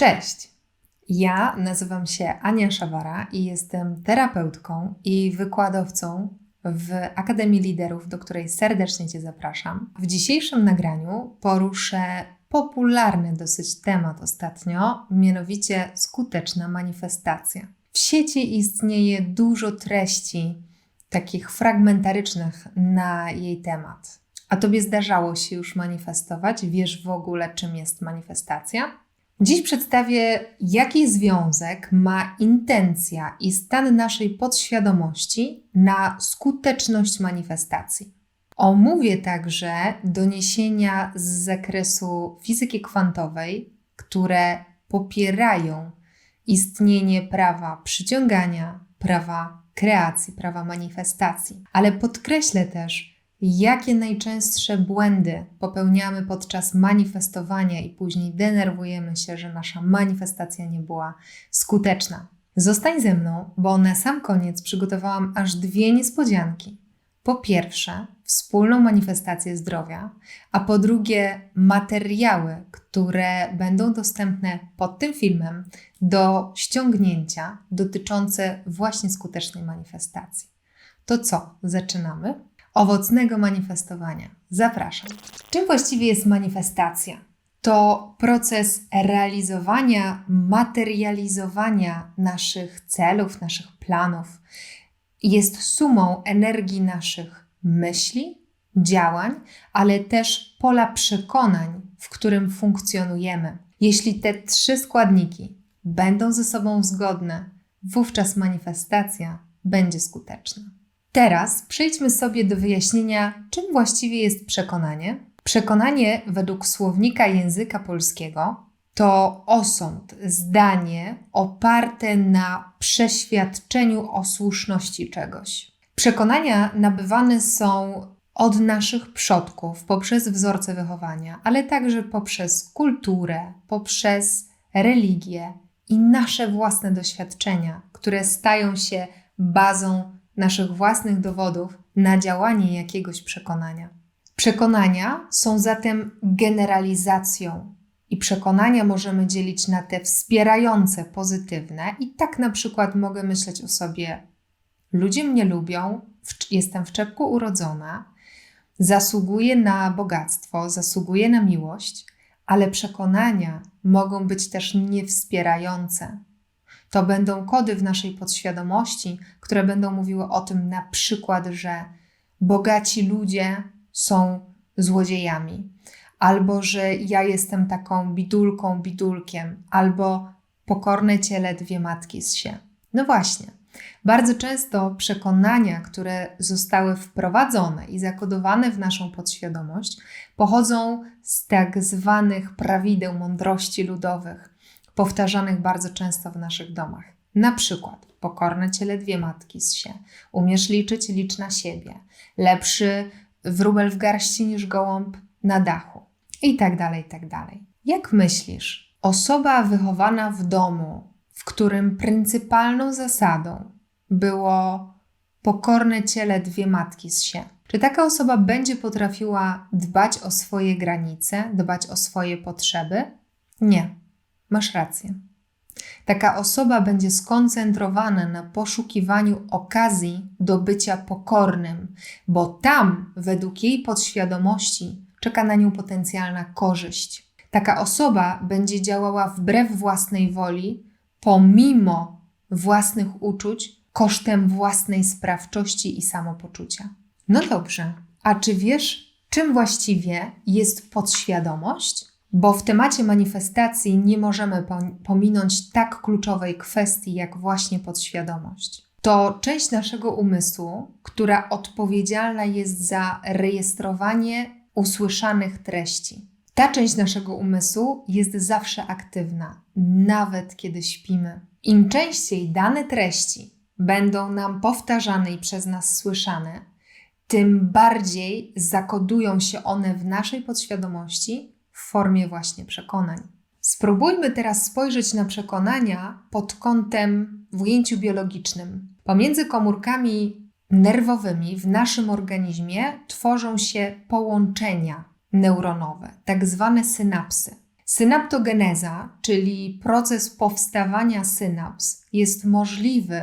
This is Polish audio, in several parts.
Cześć! Ja nazywam się Ania Szawara i jestem terapeutką i wykładowcą w Akademii Liderów, do której serdecznie Cię zapraszam. W dzisiejszym nagraniu poruszę popularny dosyć temat ostatnio, mianowicie skuteczna manifestacja. W sieci istnieje dużo treści takich fragmentarycznych na jej temat. A Tobie zdarzało się już manifestować? Wiesz w ogóle, czym jest manifestacja? Dziś przedstawię, jaki związek ma intencja i stan naszej podświadomości na skuteczność manifestacji. Omówię także doniesienia z zakresu fizyki kwantowej, które popierają istnienie prawa przyciągania, prawa kreacji, prawa manifestacji. Ale podkreślę też, jakie najczęstsze błędy popełniamy podczas manifestowania i później denerwujemy się, że nasza manifestacja nie była skuteczna. Zostań ze mną, bo na sam koniec przygotowałam aż dwie niespodzianki. Po pierwsze, wspólną manifestację zdrowia, a po drugie, materiały, które będą dostępne pod tym filmem do ściągnięcia dotyczące właśnie skutecznej manifestacji. To co, zaczynamy? Owocnego manifestowania. Zapraszam. Czym właściwie jest manifestacja? To proces realizowania, materializowania naszych celów, naszych planów. Jest sumą energii naszych myśli, działań, ale też pola przekonań, w którym funkcjonujemy. Jeśli te trzy składniki będą ze sobą zgodne, wówczas manifestacja będzie skuteczna. Teraz przejdźmy sobie do wyjaśnienia, czym właściwie jest przekonanie. Przekonanie według słownika języka polskiego to osąd, zdanie oparte na przeświadczeniu o słuszności czegoś. Przekonania nabywane są od naszych przodków poprzez wzorce wychowania, ale także poprzez kulturę, poprzez religię i nasze własne doświadczenia, które stają się bazą naszych własnych dowodów na działanie jakiegoś przekonania. Przekonania są zatem generalizacją i przekonania możemy dzielić na te wspierające, pozytywne, i tak na przykład mogę myśleć o sobie: ludzie mnie lubią, jestem w czepku urodzona, zasługuję na bogactwo, zasługuję na miłość, ale przekonania mogą być też niewspierające, to będą kody w naszej podświadomości, które będą mówiły o tym na przykład, że bogaci ludzie są złodziejami, albo że ja jestem taką bidulką, bidulkiem, albo pokorne ciele dwie matki z się. No właśnie. Bardzo często przekonania, które zostały wprowadzone i zakodowane w naszą podświadomość, pochodzą z tak zwanych prawideł mądrości ludowych, powtarzanych bardzo często w naszych domach. Na przykład pokorne ciele dwie matki z się, umiesz liczyć, licz na siebie, lepszy wróbel w garści niż gołąb na dachu i tak dalej, i tak dalej. Jak myślisz, osoba wychowana w domu, w którym pryncypalną zasadą było pokorne ciele dwie matki z się, czy taka osoba będzie potrafiła dbać o swoje granice, dbać o swoje potrzeby? Nie. Masz rację. Taka osoba będzie skoncentrowana na poszukiwaniu okazji do bycia pokornym, bo tam, według jej podświadomości, czeka na nią potencjalna korzyść. Taka osoba będzie działała wbrew własnej woli, pomimo własnych uczuć, kosztem własnej sprawczości i samopoczucia. No dobrze, a czy wiesz, czym właściwie jest podświadomość? Bo w temacie manifestacji nie możemy pominąć tak kluczowej kwestii jak właśnie podświadomość. To część naszego umysłu, która odpowiedzialna jest za rejestrowanie usłyszanych treści. Ta część naszego umysłu jest zawsze aktywna, nawet kiedy śpimy. Im częściej dane treści będą nam powtarzane i przez nas słyszane, tym bardziej zakodują się one w naszej podświadomości w formie właśnie przekonań. Spróbujmy teraz spojrzeć na przekonania pod kątem w ujęciu biologicznym. Pomiędzy komórkami nerwowymi w naszym organizmie tworzą się połączenia neuronowe, tak zwane synapsy. Synaptogeneza, czyli proces powstawania synaps, jest możliwy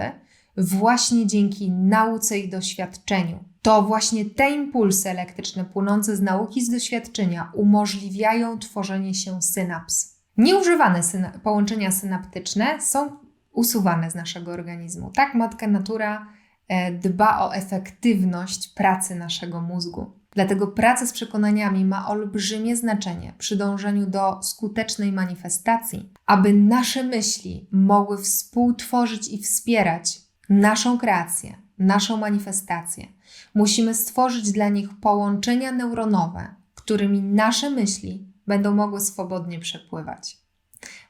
właśnie dzięki nauce i doświadczeniu. To właśnie te impulsy elektryczne płynące z nauki z doświadczenia umożliwiają tworzenie się synaps. Nieużywane syna połączenia synaptyczne są usuwane z naszego organizmu. Tak matka natura e, dba o efektywność pracy naszego mózgu. Dlatego praca z przekonaniami ma olbrzymie znaczenie przy dążeniu do skutecznej manifestacji, aby nasze myśli mogły współtworzyć i wspierać naszą kreację, naszą manifestację. Musimy stworzyć dla nich połączenia neuronowe, którymi nasze myśli będą mogły swobodnie przepływać.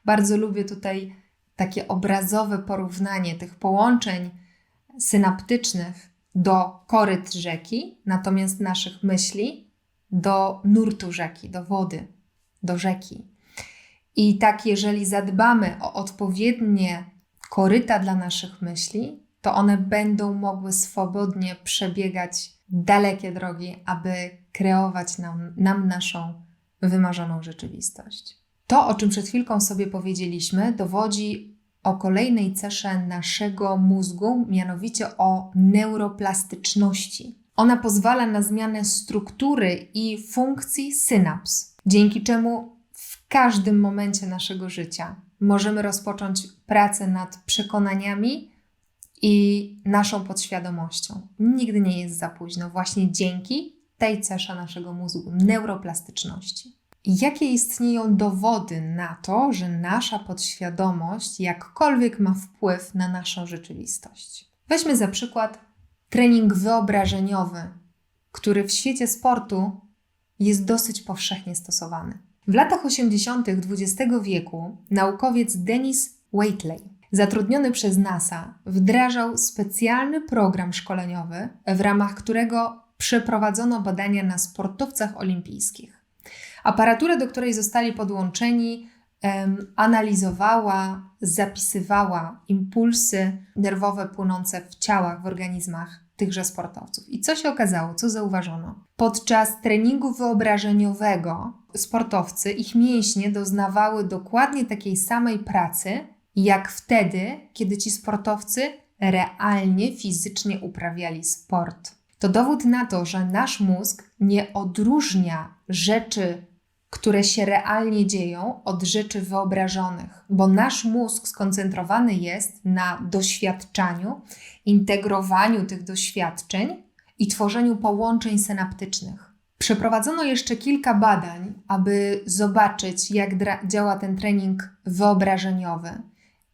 Bardzo lubię tutaj takie obrazowe porównanie tych połączeń synaptycznych do koryt rzeki, natomiast naszych myśli do nurtu rzeki, do wody, do rzeki. I tak, jeżeli zadbamy o odpowiednie koryta dla naszych myśli, to one będą mogły swobodnie przebiegać dalekie drogi, aby kreować nam, nam naszą wymarzoną rzeczywistość. To, o czym przed chwilką sobie powiedzieliśmy, dowodzi o kolejnej cesze naszego mózgu, mianowicie o neuroplastyczności. Ona pozwala na zmianę struktury i funkcji synaps, dzięki czemu w każdym momencie naszego życia możemy rozpocząć pracę nad przekonaniami i naszą podświadomością. Nigdy nie jest za późno, właśnie dzięki tej cesze naszego mózgu neuroplastyczności. Jakie istnieją dowody na to, że nasza podświadomość jakkolwiek ma wpływ na naszą rzeczywistość? Weźmy za przykład trening wyobrażeniowy, który w świecie sportu jest dosyć powszechnie stosowany. W latach 80. XX wieku naukowiec Dennis Waitley, zatrudniony przez NASA, wdrażał specjalny program szkoleniowy, w ramach którego przeprowadzono badania na sportowcach olimpijskich. Aparatura, do której zostali podłączeni, analizowała, zapisywała impulsy nerwowe płynące w ciałach, w organizmach tychże sportowców. I co się okazało, co zauważono? Podczas treningu wyobrażeniowego sportowcy, ich mięśnie doznawały dokładnie takiej samej pracy, jak wtedy, kiedy ci sportowcy realnie, fizycznie uprawiali sport. To dowód na to, że nasz mózg nie odróżnia rzeczy które się realnie dzieją od rzeczy wyobrażonych, bo nasz mózg skoncentrowany jest na doświadczaniu, integrowaniu tych doświadczeń i tworzeniu połączeń synaptycznych. Przeprowadzono jeszcze kilka badań, aby zobaczyć, jak działa ten trening wyobrażeniowy.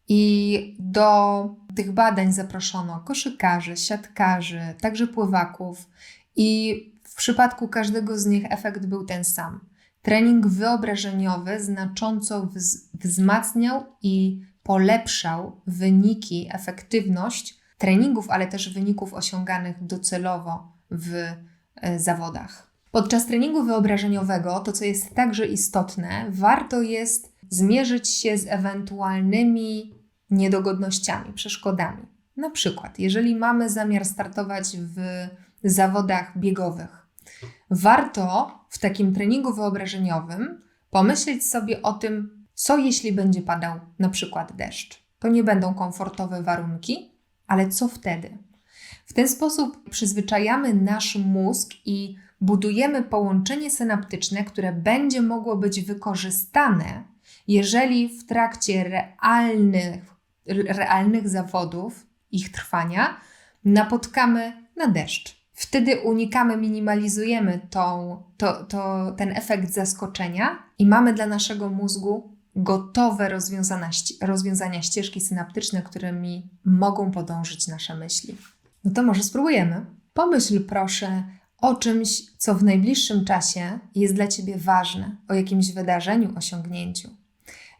I do tych badań zaproszono koszykarzy, siatkarzy, także pływaków, i w przypadku każdego z nich efekt był ten sam Trening wyobrażeniowy znacząco wzmacniał i polepszał wyniki, efektywność treningów, ale też wyników osiąganych docelowo w e, zawodach. Podczas treningu wyobrażeniowego, to co jest także istotne, warto jest zmierzyć się z ewentualnymi niedogodnościami, przeszkodami. Na przykład, jeżeli mamy zamiar startować w zawodach biegowych, warto w takim treningu wyobrażeniowym pomyśleć sobie o tym, co jeśli będzie padał na przykład deszcz. To nie będą komfortowe warunki, ale co wtedy? W ten sposób przyzwyczajamy nasz mózg i budujemy połączenie synaptyczne, które będzie mogło być wykorzystane, jeżeli w trakcie realnych, realnych zawodów, ich trwania, napotkamy na deszcz. Wtedy unikamy, minimalizujemy tą, to, to, ten efekt zaskoczenia i mamy dla naszego mózgu gotowe rozwiązania, rozwiązania ścieżki synaptyczne, którymi mogą podążyć nasze myśli. No to może spróbujemy. Pomyśl proszę o czymś, co w najbliższym czasie jest dla Ciebie ważne, o jakimś wydarzeniu, osiągnięciu.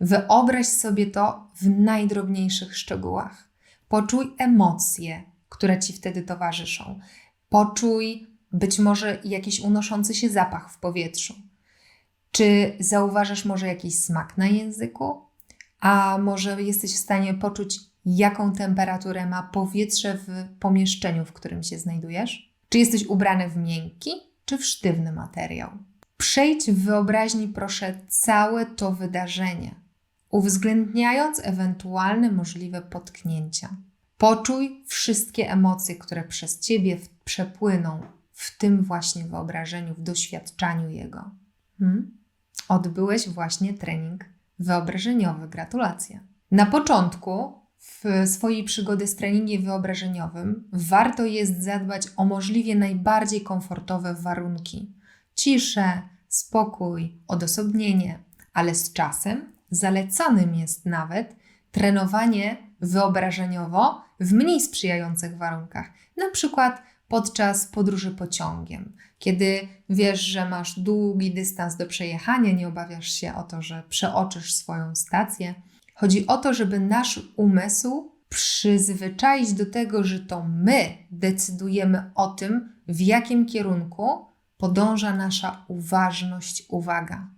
Wyobraź sobie to w najdrobniejszych szczegółach. Poczuj emocje, które Ci wtedy towarzyszą. Poczuj być może jakiś unoszący się zapach w powietrzu. Czy zauważasz może jakiś smak na języku? A może jesteś w stanie poczuć, jaką temperaturę ma powietrze w pomieszczeniu, w którym się znajdujesz? Czy jesteś ubrany w miękki czy w sztywny materiał? Przejdź w wyobraźni, proszę, całe to wydarzenie, uwzględniając ewentualne możliwe potknięcia. Poczuj wszystkie emocje, które przez ciebie przepłyną w tym właśnie wyobrażeniu, w doświadczaniu jego. Hmm? Odbyłeś właśnie trening wyobrażeniowy. Gratulacje. Na początku w swojej przygody z treningiem wyobrażeniowym warto jest zadbać o możliwie najbardziej komfortowe warunki. Ciszę, spokój, odosobnienie, ale z czasem zalecanym jest nawet trenowanie wyobrażeniowo w mniej sprzyjających warunkach, na przykład podczas podróży pociągiem, kiedy wiesz, że masz długi dystans do przejechania, nie obawiasz się o to, że przeoczysz swoją stację. Chodzi o to, żeby nasz umysł przyzwyczaić do tego, że to my decydujemy o tym, w jakim kierunku podąża nasza uważność, uwaga.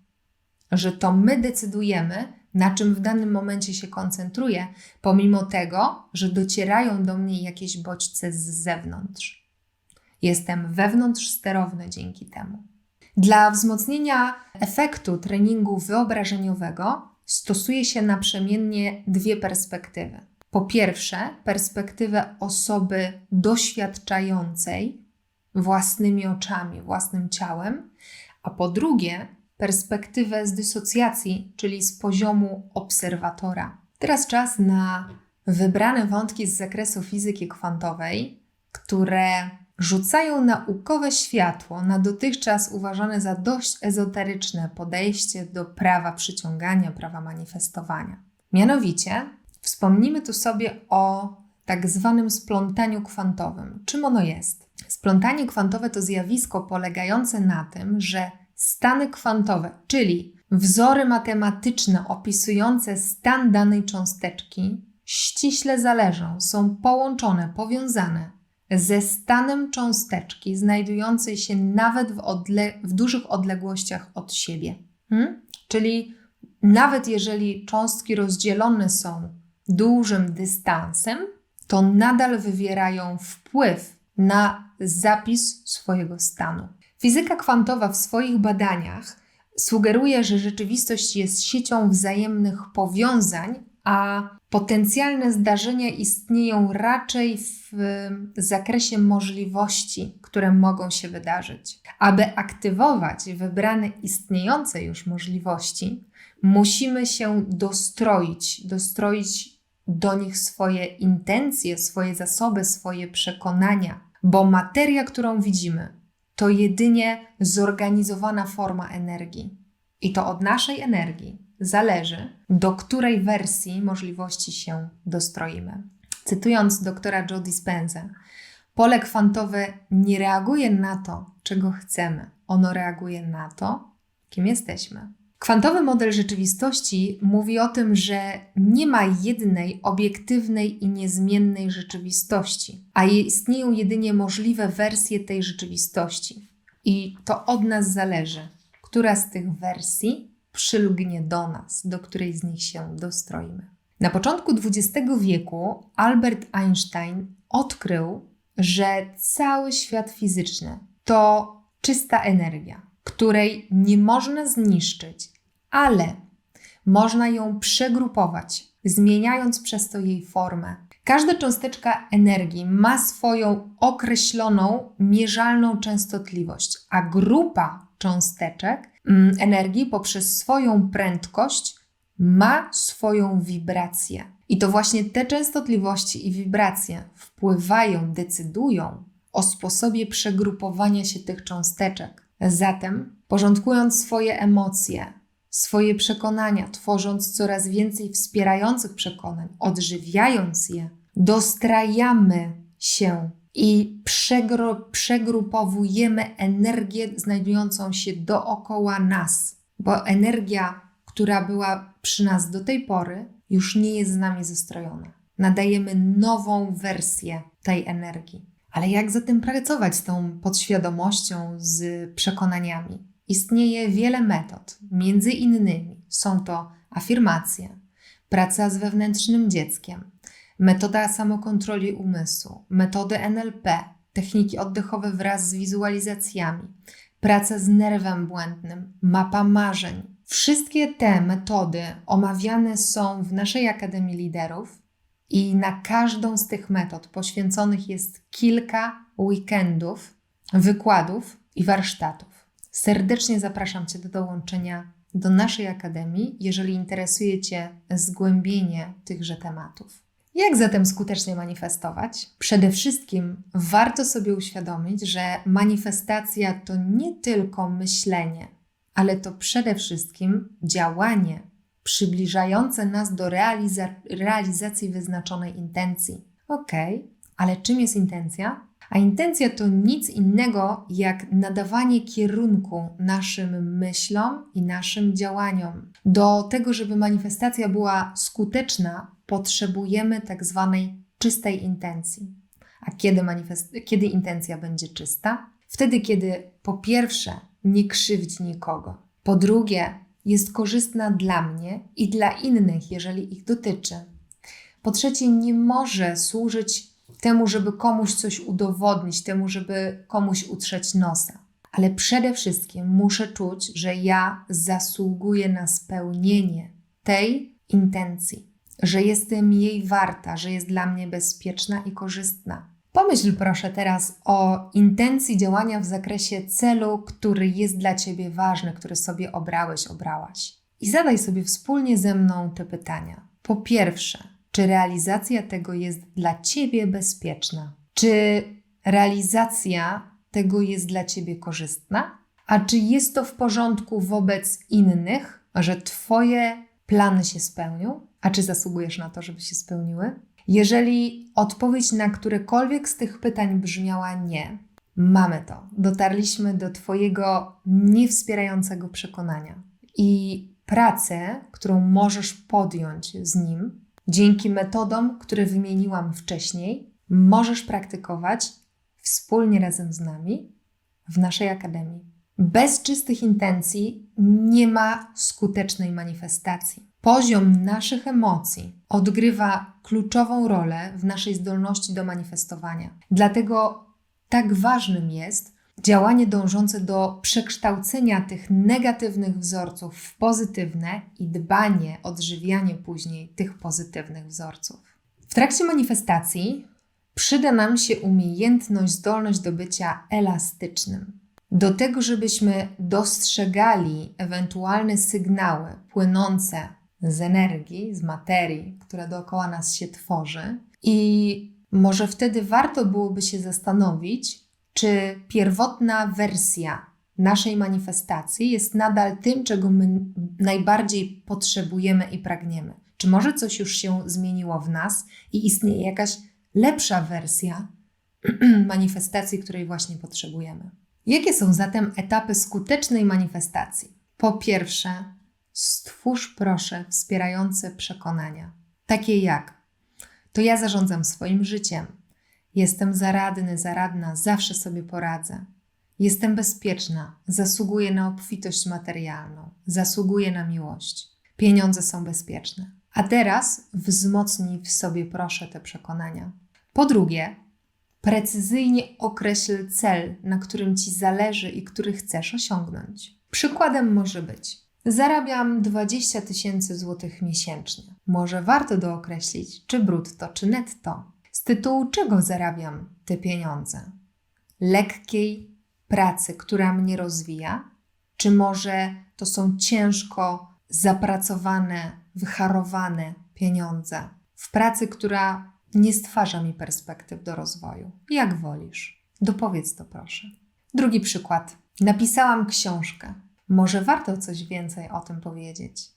Że to my decydujemy, na czym w danym momencie się koncentruję, pomimo tego, że docierają do mnie jakieś bodźce z zewnątrz. Jestem wewnątrz sterowny dzięki temu. Dla wzmocnienia efektu treningu wyobrażeniowego stosuje się naprzemiennie dwie perspektywy. Po pierwsze, perspektywę osoby doświadczającej własnymi oczami, własnym ciałem, a po drugie, perspektywę z dysocjacji, czyli z poziomu obserwatora. Teraz czas na wybrane wątki z zakresu fizyki kwantowej, które rzucają naukowe światło na dotychczas uważane za dość ezoteryczne podejście do prawa przyciągania, prawa manifestowania. Mianowicie, wspomnimy tu sobie o tak zwanym splątaniu kwantowym. Czym ono jest? Splątanie kwantowe to zjawisko polegające na tym, że stany kwantowe, czyli wzory matematyczne opisujące stan danej cząsteczki, ściśle zależą, są połączone, powiązane ze stanem cząsteczki znajdującej się nawet w, odle- w dużych odległościach od siebie. Hmm? Czyli nawet jeżeli cząstki rozdzielone są dużym dystansem, to nadal wywierają wpływ na zapis swojego stanu. Fizyka kwantowa w swoich badaniach sugeruje, że rzeczywistość jest siecią wzajemnych powiązań, a potencjalne zdarzenia istnieją raczej w zakresie możliwości, które mogą się wydarzyć. Aby aktywować wybrane istniejące już możliwości, musimy się dostroić, dostroić do nich swoje intencje, swoje zasoby, swoje przekonania, bo materia, którą widzimy, to jedynie zorganizowana forma energii. I to od naszej energii zależy, do której wersji możliwości się dostroimy. Cytując doktora Joe Dispenza, pole kwantowe nie reaguje na to, czego chcemy. Ono reaguje na to, kim jesteśmy. Kwantowy model rzeczywistości mówi o tym, że nie ma jednej obiektywnej i niezmiennej rzeczywistości, a istnieją jedynie możliwe wersje tej rzeczywistości. I to od nas zależy, która z tych wersji przylgnie do nas, do której z nich się dostroimy. Na początku XX wieku Albert Einstein odkrył, że cały świat fizyczny to czysta energia, której nie można zniszczyć, ale można ją przegrupować, zmieniając przez to jej formę. Każda cząsteczka energii ma swoją określoną, mierzalną częstotliwość, a grupa cząsteczek mm, energii poprzez swoją prędkość ma swoją wibrację. I to właśnie te częstotliwości i wibracje wpływają, decydują o sposobie przegrupowania się tych cząsteczek. Zatem, porządkując swoje emocje, swoje przekonania, tworząc coraz więcej wspierających przekonań, odżywiając je, dostrajamy się i przegru przegrupowujemy energię znajdującą się dookoła nas, bo energia, która była przy nas do tej pory, już nie jest z nami zestrojona. Nadajemy nową wersję tej energii. Ale jak zatem pracować z tą podświadomością, z przekonaniami? Istnieje wiele metod. Między innymi są to afirmacje, praca z wewnętrznym dzieckiem, metoda samokontroli umysłu, metody NLP, techniki oddechowe wraz z wizualizacjami, praca z nerwem błędnym, mapa marzeń. Wszystkie te metody omawiane są w naszej Akademii Liderów i na każdą z tych metod poświęconych jest kilka weekendów, wykładów i warsztatów. Serdecznie zapraszam Cię do dołączenia do naszej Akademii, jeżeli interesuje Cię zgłębienie tychże tematów. Jak zatem skutecznie manifestować? Przede wszystkim warto sobie uświadomić, że manifestacja to nie tylko myślenie, ale to przede wszystkim działanie przybliżające nas do realiza realizacji wyznaczonej intencji. Ok, ale czym jest intencja? A intencja to nic innego jak nadawanie kierunku naszym myślom i naszym działaniom. Do tego, żeby manifestacja była skuteczna, potrzebujemy tak zwanej czystej intencji. A kiedy, kiedy intencja będzie czysta? Wtedy, kiedy po pierwsze nie krzywdzi nikogo, po drugie jest korzystna dla mnie i dla innych, jeżeli ich dotyczy. Po trzecie, nie może służyć temu, żeby komuś coś udowodnić, temu, żeby komuś utrzeć nosa. Ale przede wszystkim muszę czuć, że ja zasługuję na spełnienie tej intencji, że jestem jej warta, że jest dla mnie bezpieczna i korzystna. Pomyśl proszę teraz o intencji działania w zakresie celu, który jest dla Ciebie ważny, który sobie obrałeś, obrałaś. I zadaj sobie wspólnie ze mną te pytania. Po pierwsze, czy realizacja tego jest dla Ciebie bezpieczna? Czy realizacja tego jest dla Ciebie korzystna? A czy jest to w porządku wobec innych, że Twoje plany się spełnią? A czy zasługujesz na to, żeby się spełniły? Jeżeli odpowiedź na którekolwiek z tych pytań brzmiała nie, mamy to. Dotarliśmy do Twojego niewspierającego przekonania. I pracę, którą możesz podjąć z nim, dzięki metodom, które wymieniłam wcześniej, możesz praktykować wspólnie razem z nami w naszej akademii. Bez czystych intencji nie ma skutecznej manifestacji. Poziom naszych emocji odgrywa kluczową rolę w naszej zdolności do manifestowania. Dlatego tak ważnym jest, działanie dążące do przekształcenia tych negatywnych wzorców w pozytywne i dbanie, odżywianie później tych pozytywnych wzorców. W trakcie manifestacji przyda nam się umiejętność, zdolność do bycia elastycznym. Do tego, żebyśmy dostrzegali ewentualne sygnały płynące z energii, z materii, która dookoła nas się tworzy, i może wtedy warto byłoby się zastanowić, czy pierwotna wersja naszej manifestacji jest nadal tym, czego my najbardziej potrzebujemy i pragniemy. Czy może coś już się zmieniło w nas i istnieje jakaś lepsza wersja manifestacji, której właśnie potrzebujemy? Jakie są zatem etapy skutecznej manifestacji? Po pierwsze, stwórz proszę wspierające przekonania, takie jak to ja zarządzam swoim życiem, Jestem zaradny, zaradna, zawsze sobie poradzę. Jestem bezpieczna, zasługuję na obfitość materialną, zasługuję na miłość. Pieniądze są bezpieczne. A teraz wzmocnij w sobie, proszę, te przekonania. Po drugie, precyzyjnie określ cel, na którym ci zależy i który chcesz osiągnąć. Przykładem może być: zarabiam 20 tysięcy złotych miesięcznie. Może warto dookreślić, czy brutto, czy netto tytułu czego zarabiam te pieniądze? Lekkiej pracy, która mnie rozwija? Czy może to są ciężko zapracowane, wyharowane pieniądze w pracy, która nie stwarza mi perspektyw do rozwoju? Jak wolisz? Dopowiedz to proszę. Drugi przykład. Napisałam książkę. Może warto coś więcej o tym powiedzieć.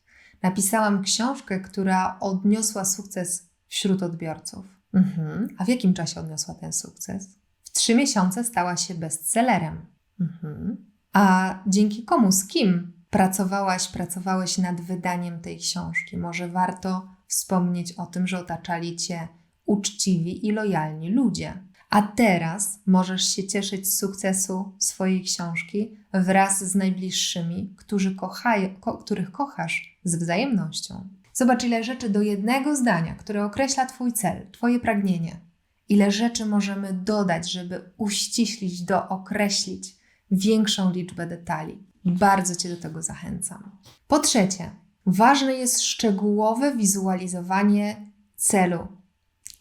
Napisałam książkę, która odniosła sukces wśród odbiorców. Mhm. A w jakim czasie odniosła ten sukces? W trzy miesiące stała się bestsellerem. Mhm. A dzięki komu, z kim pracowałaś, pracowałeś nad wydaniem tej książki? Może warto wspomnieć o tym, że otaczali cię uczciwi i lojalni ludzie. A teraz możesz się cieszyć z sukcesu swojej książki wraz z najbliższymi, którzy ko których kochasz z wzajemnością. Zobacz, ile rzeczy do jednego zdania, które określa Twój cel, Twoje pragnienie, ile rzeczy możemy dodać, żeby uściślić, dookreślić większą liczbę detali. Bardzo Cię do tego zachęcam. Po trzecie, ważne jest szczegółowe wizualizowanie celu.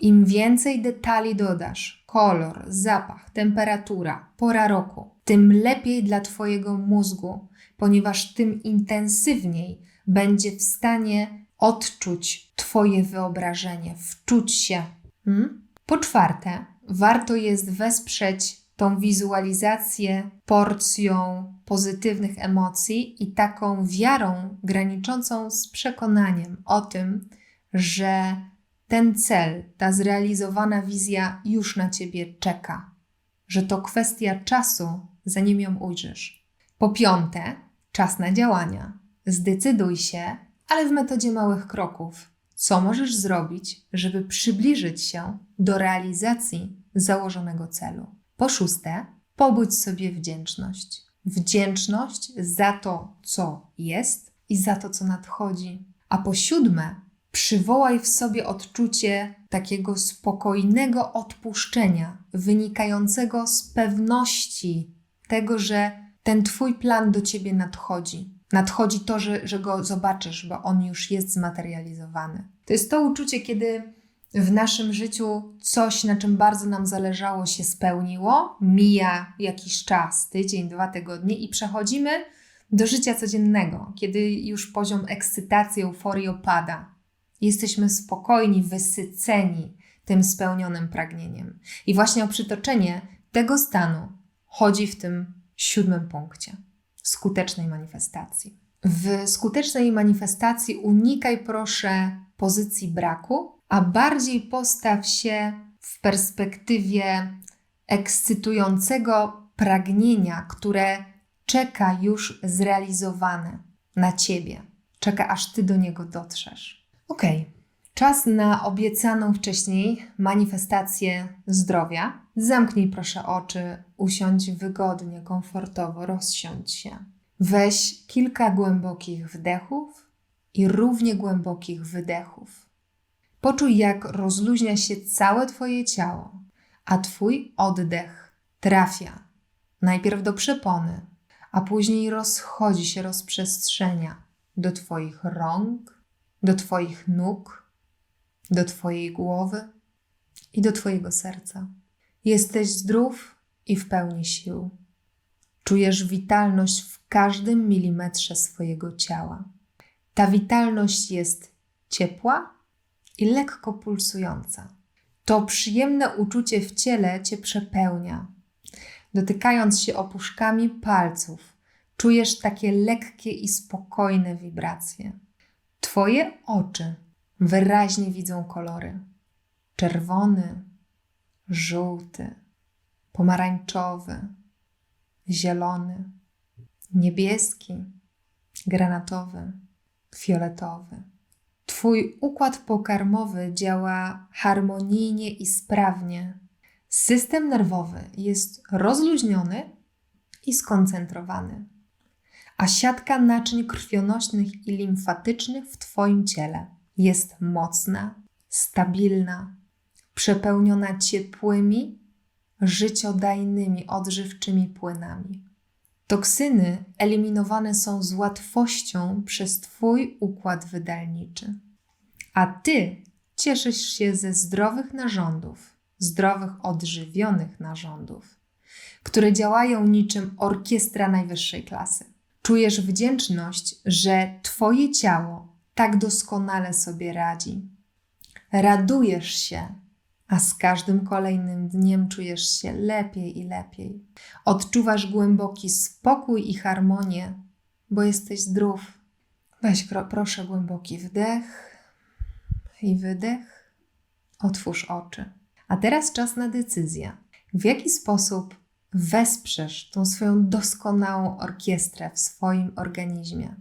Im więcej detali dodasz, kolor, zapach, temperatura, pora roku, tym lepiej dla Twojego mózgu, ponieważ tym intensywniej będzie w stanie odczuć Twoje wyobrażenie, wczuć się. Hmm? Po czwarte, warto jest wesprzeć tą wizualizację porcją pozytywnych emocji i taką wiarą graniczącą z przekonaniem o tym, że ten cel, ta zrealizowana wizja już na ciebie czeka, że to kwestia czasu, zanim ją ujrzysz. Po piąte, czas na działania. Zdecyduj się, ale w metodzie małych kroków. Co możesz zrobić, żeby przybliżyć się do realizacji założonego celu? Po szóste, pobudź sobie wdzięczność. Wdzięczność za to, co jest i za to, co nadchodzi. A po siódme, przywołaj w sobie odczucie takiego spokojnego odpuszczenia, wynikającego z pewności tego, że ten Twój plan do Ciebie nadchodzi. Nadchodzi to, że, że go zobaczysz, bo on już jest zmaterializowany. To jest to uczucie, kiedy w naszym życiu coś, na czym bardzo nam zależało, się spełniło, mija jakiś czas, tydzień, dwa tygodnie i przechodzimy do życia codziennego, kiedy już poziom ekscytacji, euforii opada. Jesteśmy spokojni, wysyceni tym spełnionym pragnieniem. I właśnie o przytoczenie tego stanu chodzi w tym siódmym punkcie skutecznej manifestacji. W skutecznej manifestacji unikaj proszę pozycji braku, a bardziej postaw się w perspektywie ekscytującego pragnienia, które czeka już zrealizowane na ciebie. Czeka aż ty do niego dotrzesz. Ok, czas na obiecaną wcześniej manifestację zdrowia. Zamknij proszę oczy, usiądź wygodnie, komfortowo, rozsiądź się. Weź kilka głębokich wdechów i równie głębokich wydechów. Poczuj, jak rozluźnia się całe Twoje ciało, a Twój oddech trafia najpierw do przepony, a później rozchodzi się, rozprzestrzenia do Twoich rąk, do Twoich nóg, do Twojej głowy i do Twojego serca. Jesteś zdrów i w pełni sił. Czujesz witalność w każdym milimetrze swojego ciała. Ta witalność jest ciepła i lekko pulsująca. To przyjemne uczucie w ciele cię przepełnia. Dotykając się opuszkami palców, czujesz takie lekkie i spokojne wibracje. Twoje oczy wyraźnie widzą kolory: czerwony, żółty, pomarańczowy, zielony, niebieski, granatowy, fioletowy. Twój układ pokarmowy działa harmonijnie i sprawnie. System nerwowy jest rozluźniony i skoncentrowany, a siatka naczyń krwionośnych i limfatycznych w Twoim ciele jest mocna, stabilna, przepełniona ciepłymi, życiodajnymi, odżywczymi płynami. Toksyny eliminowane są z łatwością przez Twój układ wydalniczy, a Ty cieszysz się ze zdrowych narządów, zdrowych, odżywionych narządów, które działają niczym orkiestra najwyższej klasy. Czujesz wdzięczność, że Twoje ciało tak doskonale sobie radzi. Radujesz się, a z każdym kolejnym dniem czujesz się lepiej i lepiej. Odczuwasz głęboki spokój i harmonię, bo jesteś zdrów. Weź proszę głęboki wdech i wydech. Otwórz oczy. A teraz czas na decyzję. W jaki sposób wesprzesz tą swoją doskonałą orkiestrę w swoim organizmie,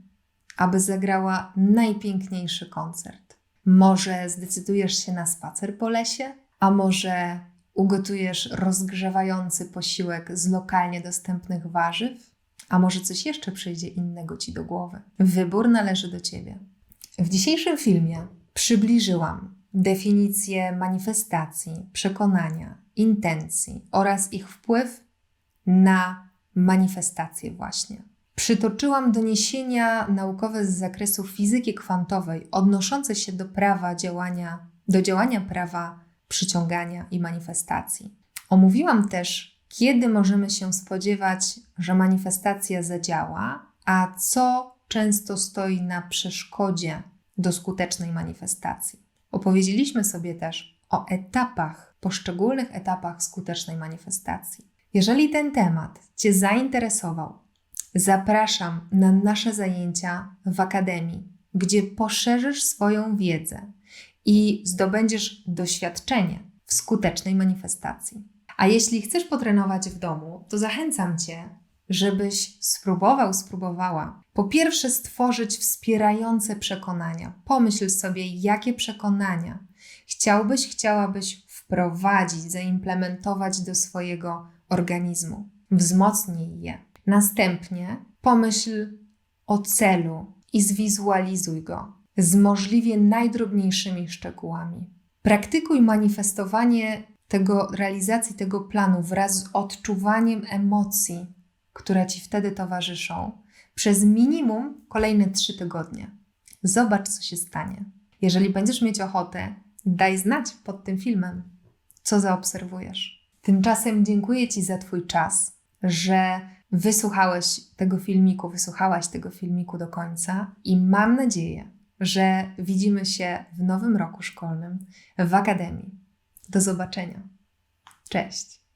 aby zagrała najpiękniejszy koncert? Może zdecydujesz się na spacer po lesie? A może ugotujesz rozgrzewający posiłek z lokalnie dostępnych warzyw? A może coś jeszcze przyjdzie innego ci do głowy? Wybór należy do ciebie. W dzisiejszym filmie przybliżyłam definicję manifestacji, przekonania, intencji oraz ich wpływ na manifestację właśnie. Przytoczyłam doniesienia naukowe z zakresu fizyki kwantowej odnoszące się do prawa działania, do działania prawa przyciągania i manifestacji. Omówiłam też, kiedy możemy się spodziewać, że manifestacja zadziała, a co często stoi na przeszkodzie do skutecznej manifestacji. Opowiedzieliśmy sobie też o etapach, poszczególnych etapach skutecznej manifestacji. Jeżeli ten temat Cię zainteresował, zapraszam na nasze zajęcia w Akademii, gdzie poszerzysz swoją wiedzę i zdobędziesz doświadczenie w skutecznej manifestacji. A jeśli chcesz potrenować w domu, to zachęcam Cię, żebyś spróbował, spróbowała. Po pierwsze, stworzyć wspierające przekonania. Pomyśl sobie, jakie przekonania chciałbyś, chciałabyś wprowadzić, zaimplementować do swojego organizmu. Wzmocnij je. Następnie pomyśl o celu i zwizualizuj go z możliwie najdrobniejszymi szczegółami. Praktykuj manifestowanie tego, realizacji tego planu wraz z odczuwaniem emocji, które ci wtedy towarzyszą, przez minimum kolejne trzy tygodnie. Zobacz, co się stanie. Jeżeli będziesz mieć ochotę, daj znać pod tym filmem, co zaobserwujesz. Tymczasem dziękuję Ci za Twój czas, że wysłuchałeś tego filmiku, wysłuchałaś tego filmiku do końca i mam nadzieję, że widzimy się w nowym roku szkolnym w Akademii. Do zobaczenia. Cześć.